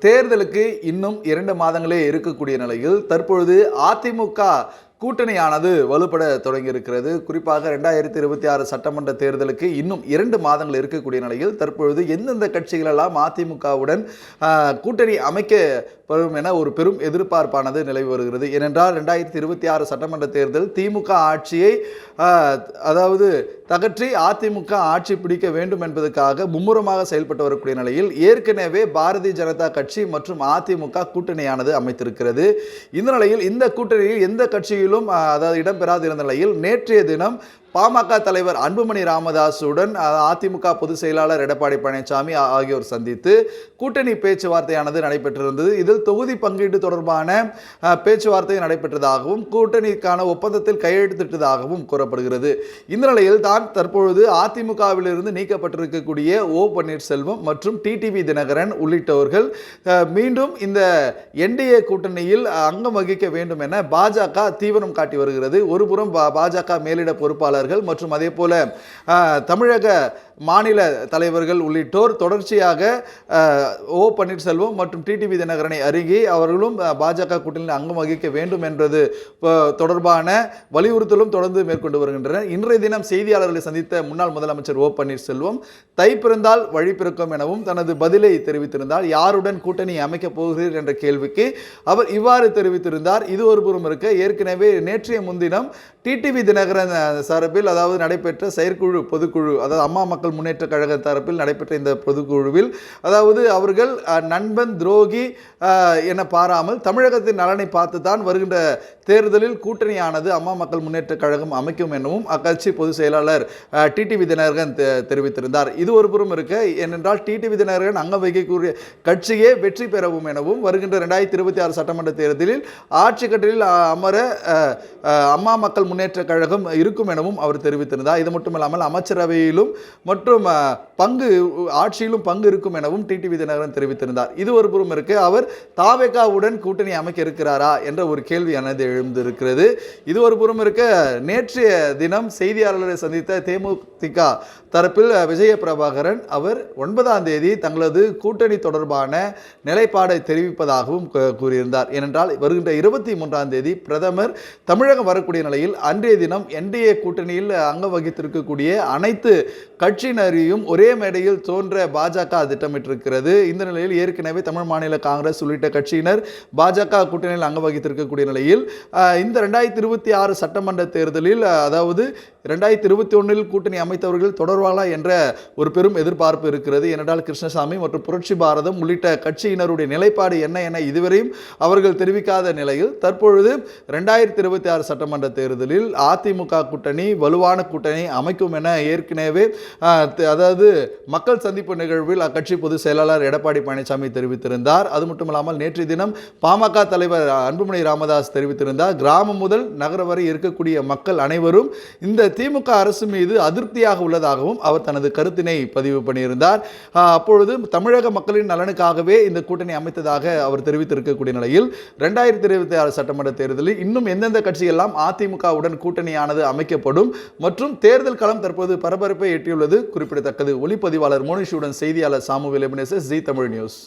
தேர்தலுக்கு இன்னும் இரண்டு மாதங்களே இருக்கக்கூடிய நிலையில் தற்பொழுது அதிமுக கூட்டணியானது வலுப்பட தொடங்கியிருக்கிறது. குறிப்பாக ரெண்டாயிரத்தி இருபத்தி ஆறு சட்டமன்ற தேர்தலுக்கு இன்னும் இரண்டு மாதங்கள் இருக்கக்கூடிய நிலையில் தற்பொழுது எந்தெந்த கட்சிகளெல்லாம் அதிமுகவுடன் கூட்டணி அமைக்கப்படும் என ஒரு பெரும் எதிர்பார்ப்பானது நிலவி வருகிறது. ஏனென்றால் ரெண்டாயிரத்தி இருபத்தி ஆறு சட்டமன்ற தேர்தல் திமுக ஆட்சியை அதாவது தகற்றி அதிமுக ஆட்சி பிடிக்க வேண்டும் என்பதற்காக மும்முரமாக செயல்பட்டு வரக்கூடிய நிலையில் ஏற்கனவே பாரதிய ஜனதா கட்சி மற்றும் அதிமுக கூட்டணியானது அமைத்திருக்கிறது. இந்த நிலையில் இந்த கூட்டணியில் எந்த கட்சியில் ஆஹ், அதாவது இடம்பெறாத இருந்த நிலையில் நேற்றைய தினம் பாமக தலைவர் அன்புமணி ராமதாஸுடன் அதிமுக பொதுச் செயலாளர் எடப்பாடி பழனிசாமி ஆகியோர் சந்தித்து கூட்டணி பேச்சுவார்த்தையானது நடைபெற்றிருந்தது. இதில் தொகுதி பங்கீடு தொடர்பான பேச்சுவார்த்தை நடைபெற்றதாகவும் கூட்டணிக்கான ஒப்பந்தத்தில் கையெழுத்திட்டதாகவும் கூறப்படுகிறது. இந்த நிலையில் தான் தற்பொழுது அதிமுகவிலிருந்து நீக்கப்பட்டிருக்கக்கூடிய ஓ பன்னீர்செல்வம் மற்றும் டிடிவி தினகரன் உள்ளிட்டவர்கள் மீண்டும் இந்த என்டிஏ கூட்டணியில் அங்கம் வகிக்க வேண்டும் என பாஜக தீவிரம் காட்டி வருகிறது. ஒருபுறம் பா- பாஜக மேலிட பொறுப்பாளர்கள் மற்றும் அதே போல தமிழக மாநில தலைவர்கள் உள்ளிட்டோர் தொடர்ச்சியாக ஓ பன்னீர்செல்வம் மற்றும் டிடிவி தினகரனை அருகே அவர்களும் பாஜக கூட்டணியில் அங்கம் வகிக்க வேண்டும் என்றது தொடர்பான வலியுறுத்தலும் தொடர்ந்து மேற்கொண்டு வருகின்றனர் இன்றைய தினம் செய்தியாளர்களை சந்தித்த முன்னாள் முதலமைச்சர் ஓ பன்னீர்செல்வம் தை பிறந்தால் வழி பிறக்கும் எனவும் தனது பதிலை தெரிவித்திருந்தார். யாருடன் கூட்டணி அமைக்கப் போகிறீர் என்ற கேள்விக்கு அவர் இவ்வாறு தெரிவித்திருந்தார். இது ஒரு புறம் இருக்க ஏற்கனவே நேற்றைய முன்தினம் டிடிவி தினகரன் சார்பில் அதாவது நடைபெற்ற செயற்குழு பொதுக்குழு அதாவது அம்மா மக்கள் முன்னேற்ற கழக தரப்பில் நடைபெற்ற இந்த பொதுக்குழுவில் அதாவது அவர்கள் நண்பன் துரோகி என பாராமல் தமிழகத்தின் நலனை பார்த்து தான் வருகின்ற தேர்தலில் கூட்டணியானது அம்மா மக்கள் முன்னேற்ற கழகம் அமைக்கும் எனவும் அக்கட்சி பொதுச் செயலாளர் டிடிவி தினகரன் தெ- தெரிவித்திருந்தார். இது ஒரு புறம் இருக்க ஏனென்றால் டிடிவி தினகரன் அங்க வகிக்கக்கூடிய கட்சியே வெற்றி பெறவும் எனவும் வருகின்ற ரெண்டாயிரத்தி இருபத்தி ஆறு சட்டமன்ற தேர்தலில் ஆட்சி கட்டிலில் அமர அம்மா மக்கள் முன்னேற்ற கழகம் இருக்கும் எனவும் அவர் தெரிவித்திருந்தார். இது மட்டுமில்லாமல் அமைச்சரவையிலும் மற்றும் பங்கு ஆட்சியிலும் பங்கு இருக்கும் எனவும் டிடிவி தினகரன் தெரிவித்திருந்தார். இது ஒரு புறம் இருக்கு அவர் தாவேகாவுடன் கூட்டணி அமைக்க இருக்கிறாரா என்ற ஒரு கேள்வியானது எழுந்திருக்கிறது. இது ஒரு புறம் இருக்க நேற்றைய தினம் செய்தியாளர்களை சந்தித்த தேமுதிக தரப்பில் விஜய பிரபாகரன் அவர் ஒன்பதாம் தேதி தங்களது கூட்டணி தொடர்பான நிலைப்பாடை தெரிவிப்பதாகவும் கூறியிருந்தார். ஏனென்றால் வருகின்ற இருபத்தி மூன்றாம் தேதி பிரதமர் தமிழகம் வரக்கூடிய நிலையில் அன்றைய தினம் என்டிஏ கூட்டணியில் அங்கம் வகித்திருக்கக்கூடிய அனைத்து கட்சியினரையும் ஒரே மேடையில் தோன்ற பாஜக திட்டமிட்டிருக்கிறது. இந்த நிலையில் ஏற்கனவே தமிழ் மாநில காங்கிரஸ் உள்ளிட்ட கட்சியினர் பாஜக கூட்டணியில் அங்கம் வகித்திருக்கக்கூடிய நிலையில் இந்த ரெண்டாயிரத்தி இருபத்தி ஆறு சட்டமன்ற தேர்தலில் அதாவது ரெண்டாயிரத்தி இருபத்தி ஒன்றில் கூட்டணி அமைத்தவர்கள் தொடர்வாளா என்ற ஒரு பெரும் எதிர்பார்ப்பு இருக்கிறது. ஏனென்றால் கிருஷ்ணசாமி மற்றும் புரட்சி பாரதம் உள்ளிட்ட கட்சியினருடைய நிலைப்பாடு என்ன என இதுவரையும் அவர்கள் தெரிவிக்காத நிலையில் தற்பொழுது ரெண்டாயிரத்தி இருபத்தி ஆறு சட்டமன்ற தேர்தலில் அதிமுக கூட்டணி வலுவான கூட்டணி அமைக்கும் என ஏற்கனவே அதாவது மக்கள் சந்திப்பு நிகழ்வில் அக்கட்சி பொதுச் செயலாளர் எடப்பாடி பழனிசாமி தெரிவித்திருந்தார். அது மட்டுமல்லாமல் நேற்று தினம் பாமக தலைவர் அன்புமணி ராமதாஸ் தெரிவித்திருந்தார். கிராமம் முதல் நகரம் வரை இருக்கக்கூடிய மக்கள் அனைவரும் இந்த திமுக அரசு மீது அதிருப்தியாக உள்ளதாகவும் அவர் தனது கருத்தினை பதிவு பண்ணியிருந்தார். அப்பொழுது தமிழக மக்களின் நலனுக்காகவே இந்த கூட்டணி அமைத்ததாக அவர் தெரிவித்திருக்கக்கூடிய நிலையில் ரெண்டாயிரத்தி இருபத்தி ஆறு சட்டமன்ற தேர்தலில் இன்னும் எந்தெந்த கட்சியெல்லாம் அதிமுகவுடன் கூட்டணியானது அமைக்கப்படும் மற்றும் தேர்தல் களம் தற்போது பரபரப்பை எட்டியுள்ளது குறிப்பிடத்தக்கது. ஒளிப்பதிவாளர் மோனிஷுடன் செய்தியாளர் சாமு எபினேசஸ் ஜி தமிழ் நியூஸ்.